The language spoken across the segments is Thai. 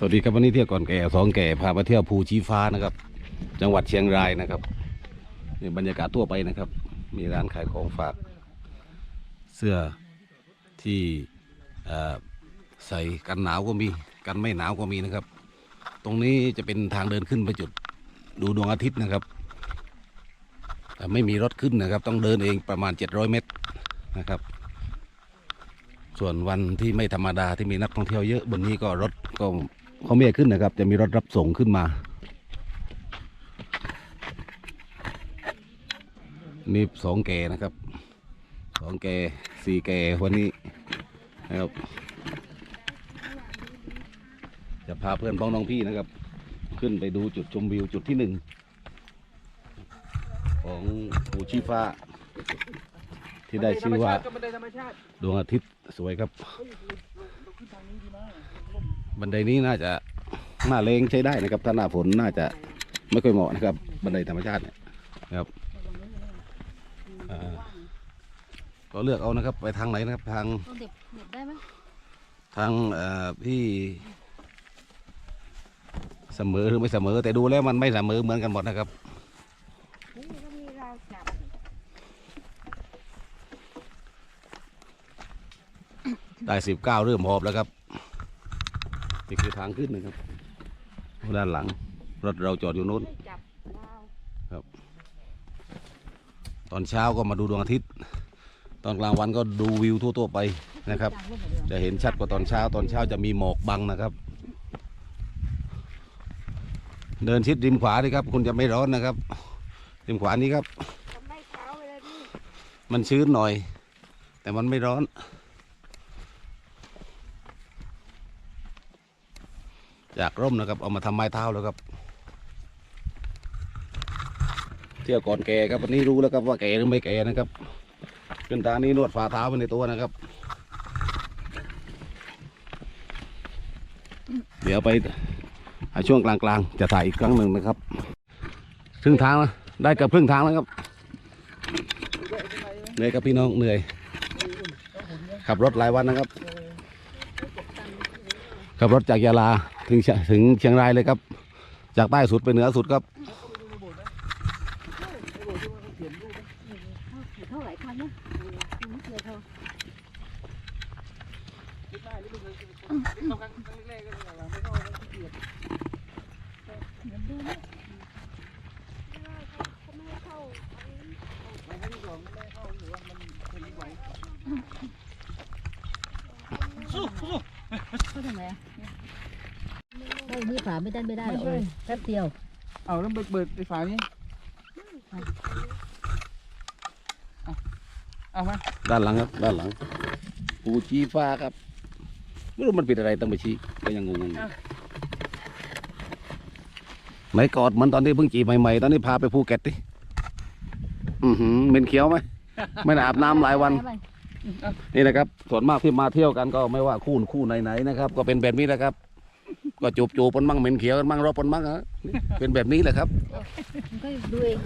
สวัสดีครับวันนี้เที่ยวก่อนแก่สองแก่พามาเที่ยวภูชีฟ้านะครับ จังหวัดเชียงรายนะครับนี่บรรยากาศทั่วไปนะครับ มีร้านขายของฝาก เสื้อที่ใส่กันหนาวก็มีกันไม่หนาวก็มีนะครับ ตรงนี้จะเป็นทางเดินขึ้นไปจุดดูดวงอาทิตย์นะครับแต่ไม่มีรถขึ้นนะครับ ต้องเดินเองประมาณ 700 เมตรนะครับ ส่วนวันที่ไม่ธรรมดาที่มีนักท่องเที่ยวเยอะบนนี้ก็รถก็ เขาไม่ขึ้นนะครับ จะมีรถรับส่งขึ้นมา นี่สองแกนะครับสองแกสี่แกวันนี้นะครับจะพาเพื่อนพ้องน้องพี่นะครับ ขึ้นไปดูจุดชมวิวจุดที่หนึ่งของภูชีฟ้า ที่ได้ชื่อว่าดวงอาทิตย์สวยครับ บันไดนี้น่าจะหน้าเลงใช้ได้นะครับ ถ้าหน้าฝนน่าจะไม่ค่อยเหมาะนะครับ บันไดธรรมชาติเนี่ยนะครับอ่าก็เลือกเอานะครับ ไปทางไหนนะครับ ทางต้องเด็บเด็บได้ไหมทางเอ่อพี่เสมอหรือไม่เสมอ แต่ดูแล้วมันไม่เสมอเหมือนกันหมดนะครับนี่ก็มีราวจับได้สิบเก้าเริ่มหอบแล้วครับ นี่คือทางขึ้นนะครับ ด้านหลัง รถเราจอดอยู่นู้นจับ ตอนเช้าก็มาดูดวงอาทิตย์ ตอนกลางวันก็ดูวิวทั่วๆไปนะครับ จะเห็นชัดกว่าตอนเช้า ตอนเช้าจะมีหมอกบังนะครับ เดินชิดริมขวาดีครับ คุณจะไม่ร้อนนะครับ ริมขวานี้ครับ มันชื้นหน่อย แต่มันไม่ร้อน จากร่มนะครับเอามาทำไม้เท้าแล้วครับ เที่ยวก่อนแก่ครับวันนี้รู้แล้วครับว่าแก่หรือไม่แก่นะครับขึ้นทางนี้นวดฝ่าเท้าไปในตัวนะครับ เดี๋ยวไปหาช่วงกลางๆ จะถ่ายอีกครั้งหนึ่งนะครับครึ่งทางแล้วได้กับครึ่งทางแล้วครับเหนื่อยครับพี่น้องเหนื่อย ขับรถหลายวันนะครับ ขับรถจากยาลา ถึงเชียถึงเชียงรายเลยครับ จากใต้สุดไปเหนือสุดครับเท่าไหร่พันนะไม่เกินเท่าต้องครั้งแรกๆก็เลยหลังไม่เข้าแล้วขี้เกียจหลังที่สองไม่ได้เข้าหรือว่ามันเป็นไม่ไหวสู้สู้ เขาทำไมอะได้ นี่ฝาไม่ได้ไม่ได้หรอกเลยแป๊บเดียว เอาแล้วเบิดเบิดไปฝานี้เอาเอามาด้านหลังครับ ด้านหลังปูชีฟ้าครับ ไม่รู้มันปิดอะไรต้องไปชี้ก็ยังงงๆอยู่ไหนกอดเหมือนตอนที่เพิ่งจีบใหม่ๆ ตอนนี้พาไปภูเก็ตดิอือหือเหม็นเขียวไหม ไม่ได้อาบน้ำหลายวัน นี่นะครับ ส่วนมากที่มาเที่ยวกันก็ไม่ว่าคู่คู่ไหนๆนะครับ ก็เป็นแบบนี้นะครับ ก็จูบจูบกันมั่งเหม็นเขียวกันมั่งรบกันมั่งนะเป็นแบบนี้แหละครับมันก็ดูเอง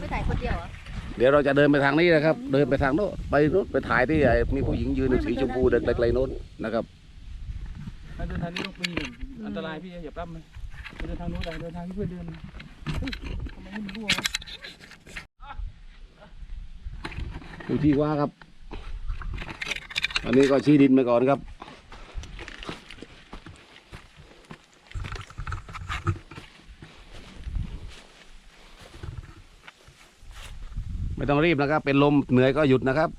ไม่ถ่ายคนเดียวเหรอเดี๋ยวเราจะเดินไปทางนี้นะครับ เดินไปทางโน้นไปโน้นไปถ่ายที่ไอ้มีผู้หญิงยืนในสีชมพูเดินไกลๆโน้นนะครับถ้าเดินทางนี้ต้องมีอันตรายพี่อย่าปล้ำมันเดินทางนู้นแต่เดินทางที่เพื่อนเดินเฮ้ยทำไมมันรั่ววะอยู่ที่ว่าครับอันนี้ก็ชี้ดินไปก่อนครับ ไม่ต้องรีบนะครับ เป็นลมเหนื่อยก็หยุดนะครับ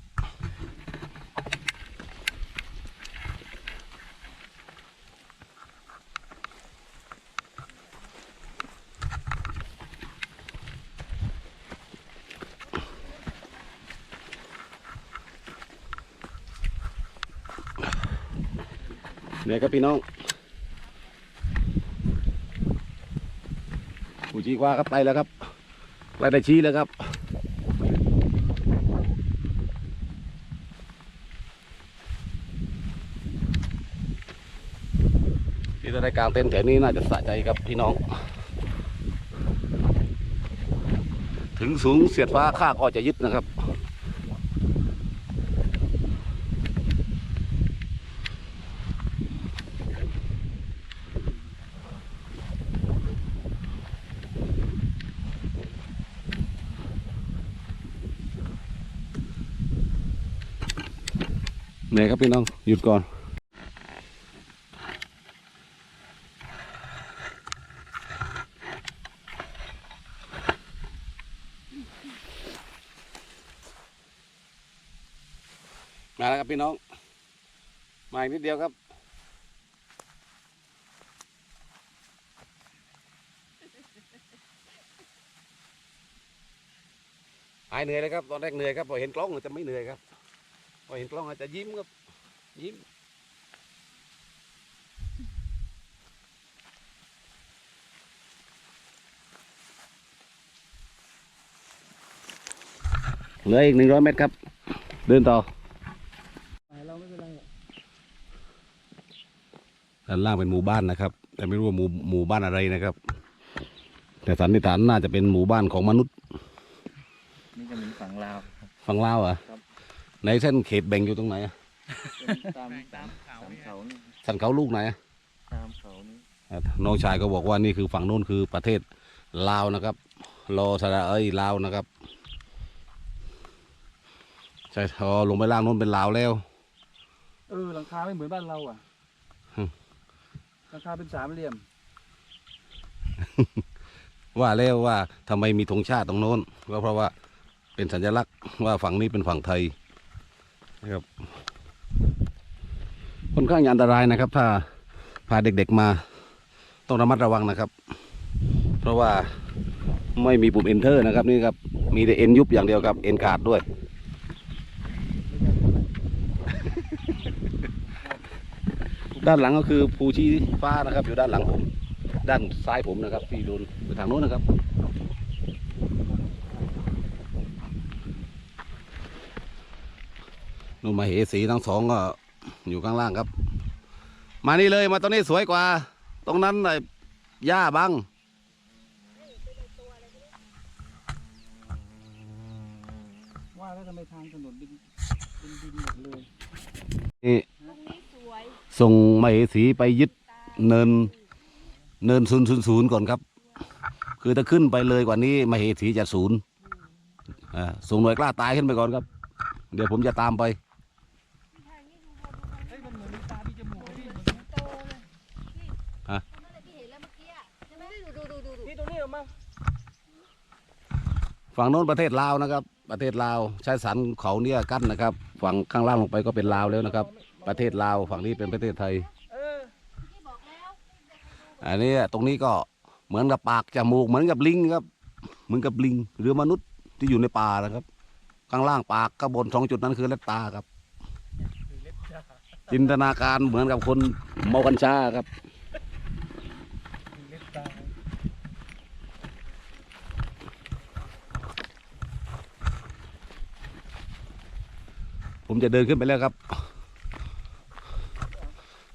เหนื่อยครับพี่น้องผู้ชี้ว่าครับไปแล้วครับไปได้ชี้แล้วครับางเต็นท์แถวนี้น่าจะสะใจครับพี่น้อง ถึงสูงเสียดฟ้าข้าก็จะยึดนะครับเนี่ยครับพี่น้อง หยุดก่อน มาแล้วครับพี่น้อง มาอีกนิดเดียวครับ หายเหนื่อยเลยครับตอนแรกเหนื่อยครับพอเห็นกล้องจะไม่เหนื่อยครับพอเห็นกล้องอาจจะยิ้มครับ ยิ้มเหลืออีกหนึ่งร้อยเมตรครับ เดินต่อ เราไม่เป็นไร ด้านล่างเป็นหมู่บ้านนะครับ แต่ไม่รู้ว่าหมู่หมู่บ้านอะไรนะครับ แต่สันนิษฐานน่าจะเป็นหมู่บ้านของมนุษย์ นี่จะเป็นฝั่งลาว ฝั่งลาวเหรอะครับ ในเส้นเขตแบ่งอยู่ตรงไหนอะตามตามเขาเขานี่สันเขาลูกไหนอะตามเขานี่อะน้องชายก็บอกว่านี่คือฝั่งโน้นคือประเทศลาวนะครับรอสระเอ้ยลาวนะครับใช่พอลงไปล่างโน้นเป็นลาวแล้ว เออหลังคาไม่เหมือนบ้านเราอะฮึ หลังคาเป็นสามเหลี่ยม ว่าแล้วว่าทำไมมีธงชาติตรงโน้นก็เพราะว่าเป็นสัญลักษณ์ว่าฝั่งนี้เป็นฝั่งไทยนะครับค่อนข้างอันตรายนะครับ ถ้าพาเด็กๆมา ต้องระมัดระวังนะครับ เพราะว่าไม่มีปุ่ม enter นะครับนี่ครับ มีแต่เอ็นยุบอย่างเดียวครับเอ็นขาดด้วย ด้านหลังก็คือภูชีฟ้านะครับ อยู่ด้านหลังผม ด้านซ้ายผมนะครับที่โดนไปทางโน้นนะครับนู่นมาเหสีทั้งสองก็อยู่ข้างล่างครับ มานี่เลยมาตรงนี้สวยกว่า ตรงนั้นน่ะหญ้าบังว่าแล้วทำไมทางถนนเป็นเป็นดินหมดเลยนี่ตรงนี้สวย ส่งมาเหสีไปยึดเนินเนินศูนย์ศูนย์ศูนย์ก่อนครับ คือถ้าขึ้นไปเลยกว่านี้มาเหสีจะศูนย์อ่าส่งหน่วยกล้าตายขึ้นไปก่อนครับ เดี๋ยวผมจะตามไปเฮ้ยมันเหมือนมีตามีจมูกอะพี่โตเลยพี่ฮะตรงนั้นเลยที่เห็นแล้วเมื่อกี้อะใช่ไหมดูดูดูดูดูพี่ตรงนี้เหรอมาฝั่งโน้นประเทศลาวนะครับ ประเทศลาวใช้สันเขาเนี่ยกั้นนะครับ ฝั่งข้างล่างลงไปก็เป็นลาวแล้วนะครับ ประเทศลาวฝั่งนี้เป็นประเทศไทย อันนี้ตรงนี้ก็เหมือนกับปากจมูกเหมือนกับลิงครับ เหมือนกับลิงหรือมนุษย์ที่อยู่ในป่านะครับ ข้างล่างปากข้างบนสองจุดนั้นคือเล็บตาครับ จินตนาการเหมือนกับคนเมากัญชาครับผมจะเดินขึ้นไปแล้วครับ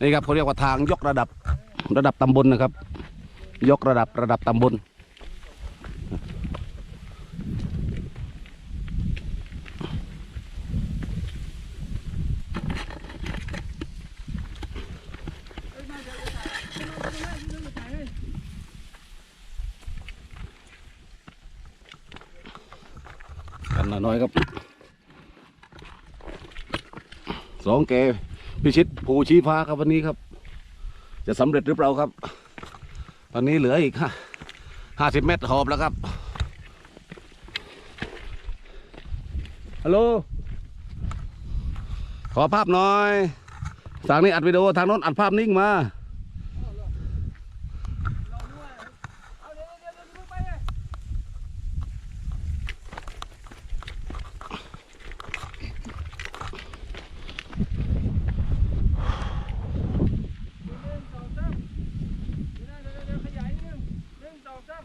นี่ครับเขาเรียกว่าทางยกระดับระดับตำบลนะครับ ยกระดับระดับตำบลกันน่อยครับสองแก พิชิตภูชีฟ้าครับวันนี้ครับ จะสำเร็จหรือเปล่าครับ ตอนนี้เหลืออีกห้าสิบเมตรหอบแล้วครับฮัลโหลขอภาพหน่อยทางนี้อัดวิดีโอทางโน้นอัดภาพนิ่งมาเดี๋ยวเดี๋ยวเดี๋ยวเดี๋ยวไปเลยหนึ่งสองสามเดี๋ยวเดี๋ยวเดี๋ยวขยายนิดนึงหนึ่งสองสาม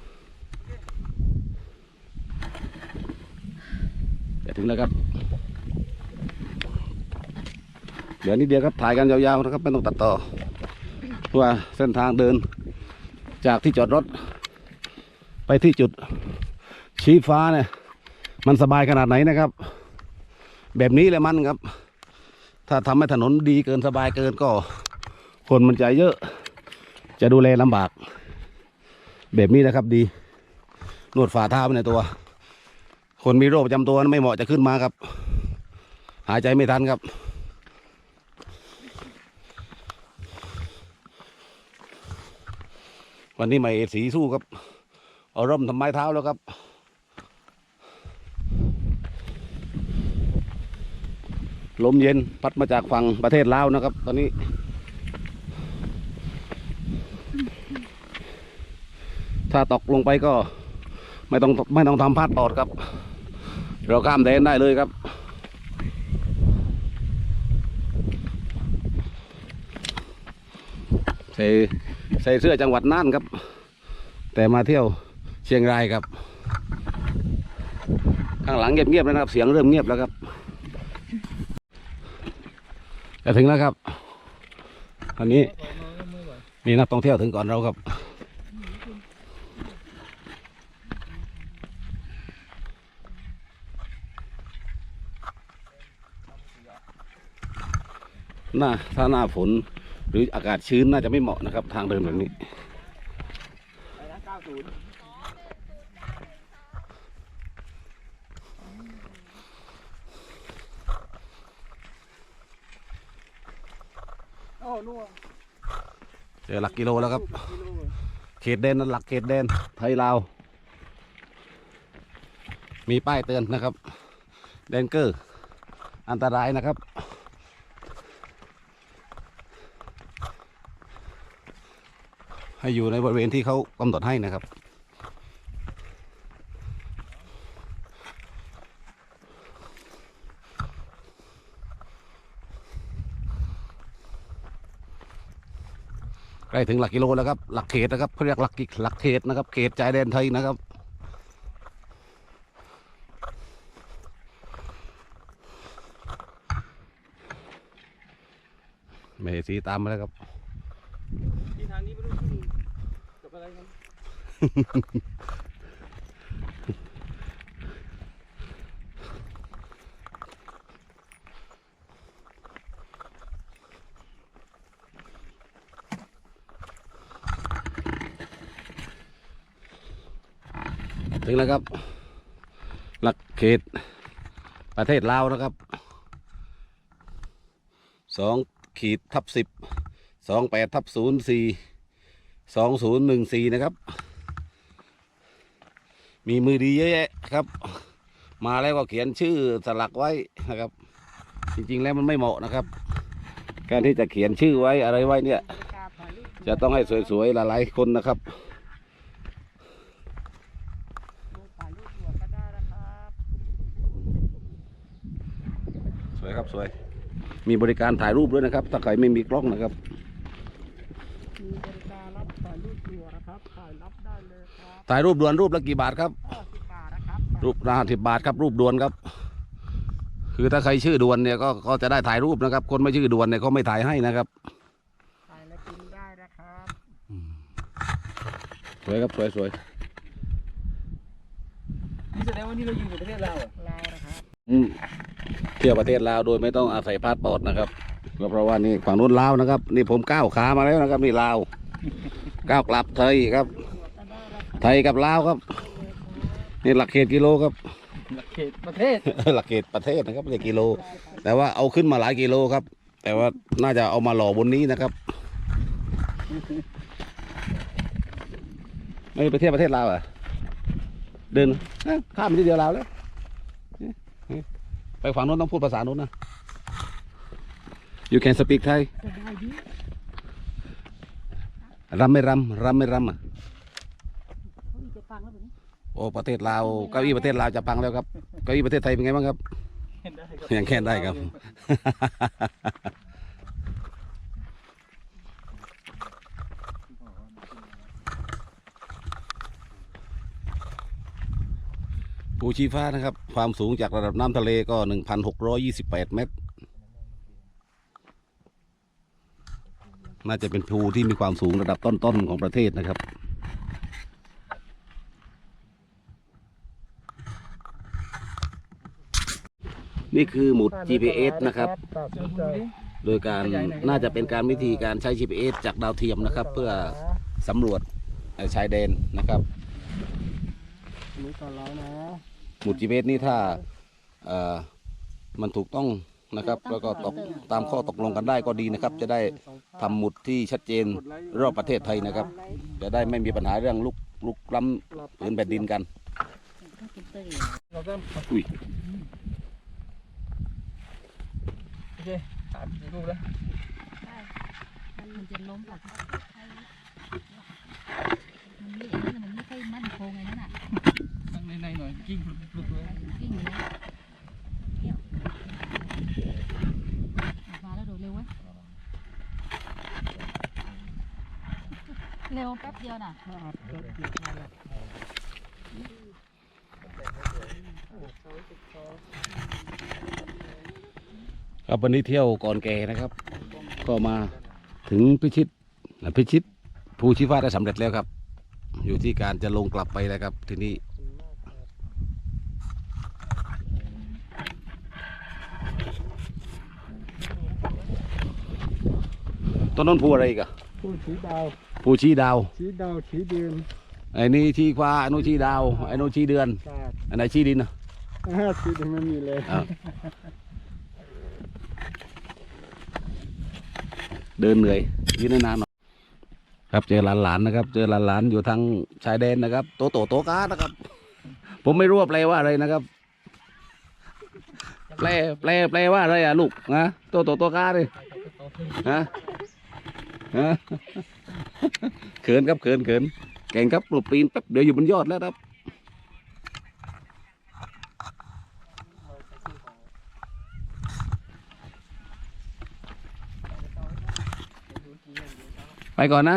จะถึงแล้วครับ เดี๋ยวนิดเดียวครับถ่ายกันยาวๆนะครับไม่ต้องตัดต่อ เพราะว่าเส้นทางเดิน จากที่จอดรถ ไปที่จุดชี้ฟ้าเนี่ยมันสบายขนาดไหนนะครับ แบบนี้เลยมันครับ ถ้าทำให้ถนนดีเกินสบายเกินก็ คนมันจะเยอะ จะดูแลลำบาก แบบนี้นะครับดี นวดฝ่าเท้าไปในตัว คนมีโรคประจำตัวไม่เหมาะจะขึ้นมาครับ หายใจไม่ทันครับ วันนี้ใหม่เอสีสู้ครับ เอาร่มทำไม้เท้าแล้วครับลมเย็นพัดมาจากฝั่งประเทศลาวนะครับ ตอนนี้ ถ้าตกลงไปก็ไม่ต้องไม่ต้องทำพลาดตอดครับ เราข้ามแดนได้เลยครับ ใส่ใส่เสื้อจังหวัดน่านครับ แต่มาเที่ยวเชียงรายครับ ข้างหลังเงียบๆแล้วนะครับ เสียงเริ่มเงียบแล้วครับจะถึงแล้วครับอันนี้มีนักท่องเที่ยวถึงก่อนเราครับ หน้าถ้าหน้าฝนหรืออากาศชื้นน่าจะไม่เหมาะนะครับ ทางเดินแบบนี้เจอหลักกิโลแล้วครับ เขตแดนนั้นหลักเขตแดนไทยลาว มีป้ายเตือนนะครับ แดนเกอร์ อันตรายนะครับ ให้อยู่ในบริเวณที่เขากำหนดให้นะครับ ใกล้ถึงหลักกิโลแล้วครับ หลักเขตนะครับเขาเรียกหลักกิหลักเขตนะครับ เขตชายแดนไทยนะครับไม่เห็นสีตามมาแล้วครับ ที่ทางนี้ไม่รู้ขึ้นกับอะไรกันถึงแล้วครับ หลักเขตประเทศลาวนะครับสองขีดทับสิบ สองแปดทับศูนย์สี่สองศูนย์หนึ่งสี่นะครับ มีมือดีเยอะแยะครับ มาแล้วก็เขียนชื่อสลักไว้นะครับ จริงๆแล้วมันไม่เหมาะนะครับ การที่จะเขียนชื่อไว้อะไรไว้เนี่ย จะต้องให้สวยๆหลายๆคนนะครับสวยครับสวย มีบริการถ่ายรูปด้วยนะครับ ถ้าใครไม่มีกล้องนะครับ มีบริการรับถ่ายรูปตัวนะครับ ถ่ายรับได้เลยครับถ่ายรูปด่วนรูปละกี่บาทครับ50บาทนะครับรูปละสิบบาทครับรูปด่วนครับ คือถ้าใครชื่อด่วนเนี่ยก็ก็จะได้ถ่ายรูปนะครับ คนไม่ชื่อด่วนเนี่ยเขาไม่ถ่ายให้นะครับ ถ่ายแล้วกินได้นะครับสวยครับสวยสวยนี่แสดงว่านี่เราอยู่ในประเทศลาวลาวนะครับ อืมเที่ยวประเทศลาวโดยไม่ต้องอาศัยพาสปอร์ตนะครับ ก็เพราะว่านี่ฝั่งนู้นลาวนะครับ นี่ผมก้าวขามาแล้วนะครับ นี่ลาวก้าวกลับไทยครับ ไทยกับลาวครับ นี่หลักเขตกิโลครับเขตประเทศ หลักเขตประเทศนะครับไม่ใช่กิโล แต่ว่าเอาขึ้นมาหลายกิโลครับ แต่ว่าน่าจะเอามาหล่อบนนี้นะครับ ไม่ประเทศประเทศลาวเหรอะเดินเอ้าข้ามไปที่เดียวลาวแล้วไปฝั่งโน้นต้องพูดภาษาโน้นนะ you can speak Thai รำไม่รำรำไม่รำอะจะฟังแล้วแบบนี้โอ้ประเทศลาวเก้าอี้ประเทศลาวจะพังแล้วครับเก้าอี้ประเทศไทยเป็นไงบ้างครับเห็นได้ครับยังแค่ได้ครับ ภูชีฟ้านะครับ ความสูงจากระดับน้ำทะเลก็ 1,628 เมตร น่าจะเป็นภูที่มีความสูงระดับต้นๆของประเทศนะครับ นี่คือหมุด GPS นะครับ โดยการน่าจะเป็นการวิธีการใช้ GPS จากดาวเทียมนะครับ เพื่อสำรวจชายแดนนะครับหมุด GPS นี่ถ้ามันถูกต้อง นะครับ แล้วก็ตกตามข้อตกลงกันได้ก็ดีนะครับ จะได้ทำหมุดที่ชัดเจนรอบประเทศไทยนะครับ จะได้ไม่มีปัญหาเรื่องลุกลุกล้ำผืนแผ่นดินกัน เราก็อุ้ย โอเคถ่ายรูปแล้วมันจะล้มแบบมันไม่ไอ้นั่นมันไม่ค่อยมั่นคงไอ้นั่นอะนั่งในในหน่อยกิ้งหลุดเลยกิ้งอยู่นะเดี๋ยวมาแล้วโดดเร็วเว้ยเร็วแป๊บเดียวน่ะครับวันนี้เที่ยวก่อนแก่นะครับ ก็มาถึงพิชิตพิชิตภูชีฟ้าได้สำเร็จแล้วครับ อยู่ที่การจะลงกลับไปแล้วครับทีนี้ต้นน้นภูอะไรอีกอะผู้ชี้ดาว ภูชีดาวชี้ดาวชี้เดือนไอ้นี่ชีฟ้าไอ้นู้นชีดาว ไอ้นู้นชีเดือนกาดอันไหนชีดินอะห้าชี้ไม่มีเลยอ้าวเดินเหนื่อยยืนนานๆหน่อยครับเจอหลานๆนะครับ เจอหลานๆอยู่ทางชายแดนนะครับ โตโตโตกานะครับ ผมไม่รู้ว่าแปลว่าอะไรนะครับ แปลแปลแปลว่าอะไรอะลูกนะโตโตโตกาเลยฮะฮะ เขินครับเขินเขินเก่งครับปลุกปีนแป๊บเดี๋ยวอยู่บนยอดแล้วครับไปก่อนนะ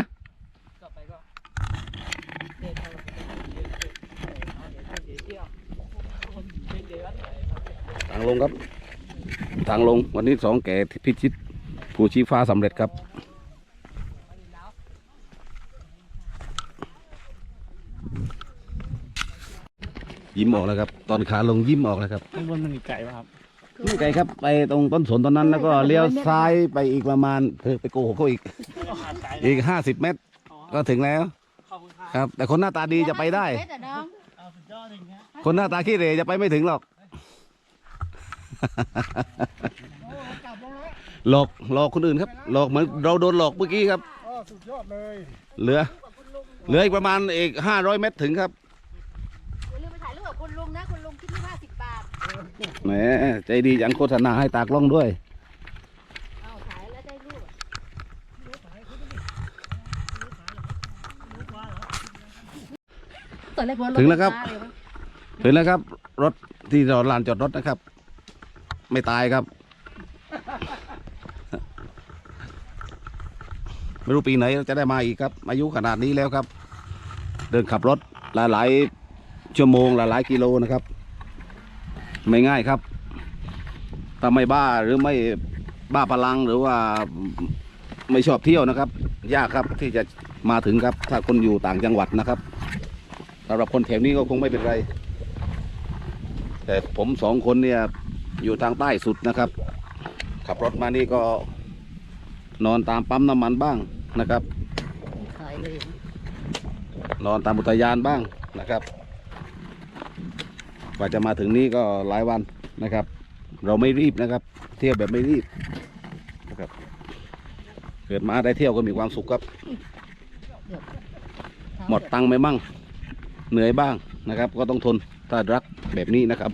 ทางลงครับ ทางลงวันนี้สองแก่พิชิตภูชีฟ้าสำเร็จครับ ยิ้มออกแล้วครับ ตอนขาลงยิ้มออกแล้วครับข้างบนมันมีไก่ป่ะครับไม่ไกลครับ ไปตรงต้นสนตอนนั้นแล้วก็เลี้ยวซ้ายไปอีกประมาณเธอไปโกหกเขาอีก อีกห้าสิบเมตร ก็ถึงแล้วขอบคุณครับครับ แต่คนหน้าตาดีจะไปได้เม็ดอะน้องเอาสุดยอดเลยนะคนหน้าตาขี้เหร่จะไปไม่ถึงหรอกหลอกหลอกคนอื่นครับ หลอกเหมือนเราโดนหลอกเมื่อกี้ครับอ๋อสุดยอดเลยเหลือเหลืออีกประมาณอีกห้าร้อยเมตรถึงครับ แหมใจดีจังโฆษณาให้ตากล้องด้วย เอาถ่ายแล้วได้รูปตอนแรกว่าถึงแล้วครับถช้าเยวะถึงแล้วครับ รถที่จอดลานจอดรถนะครับ ไม่ตายครับ ไม่รู้ปีไหนจะได้มาอีกครับ อายุขนาดนี้แล้วครับ เดินขับรถหลายๆชั่วโมงหลายๆกิโลนะครับ ไม่ง่ายครับ ถ้าไม่บ้าหรือไม่บ้าพลังหรือว่าไม่ชอบเที่ยวนะครับ ยากครับที่จะมาถึงครับ ถ้าคนอยู่ต่างจังหวัดนะครับสำหรับคนแถวนี้ก็คงไม่เป็นไร แต่ผมสองคนเนี่ยอยู่ทางใต้สุดนะครับ ขับรถมานี่ก็นอนตามปั๊มน้ำมันบ้างนะครับขายเลยนอนตามอุทยานบ้างนะครับ กว่าจะมาถึงนี่ก็หลายวันนะครับ เราไม่รีบนะครับ เที่ยวแบบไม่รีบนะครับ เกิดมาได้เที่ยวก็มีความสุขครับ หมดตังค์ไปมั่งเหนื่อยบ้างนะครับ ก็ต้องทนถ้ารักแบบนี้นะครับ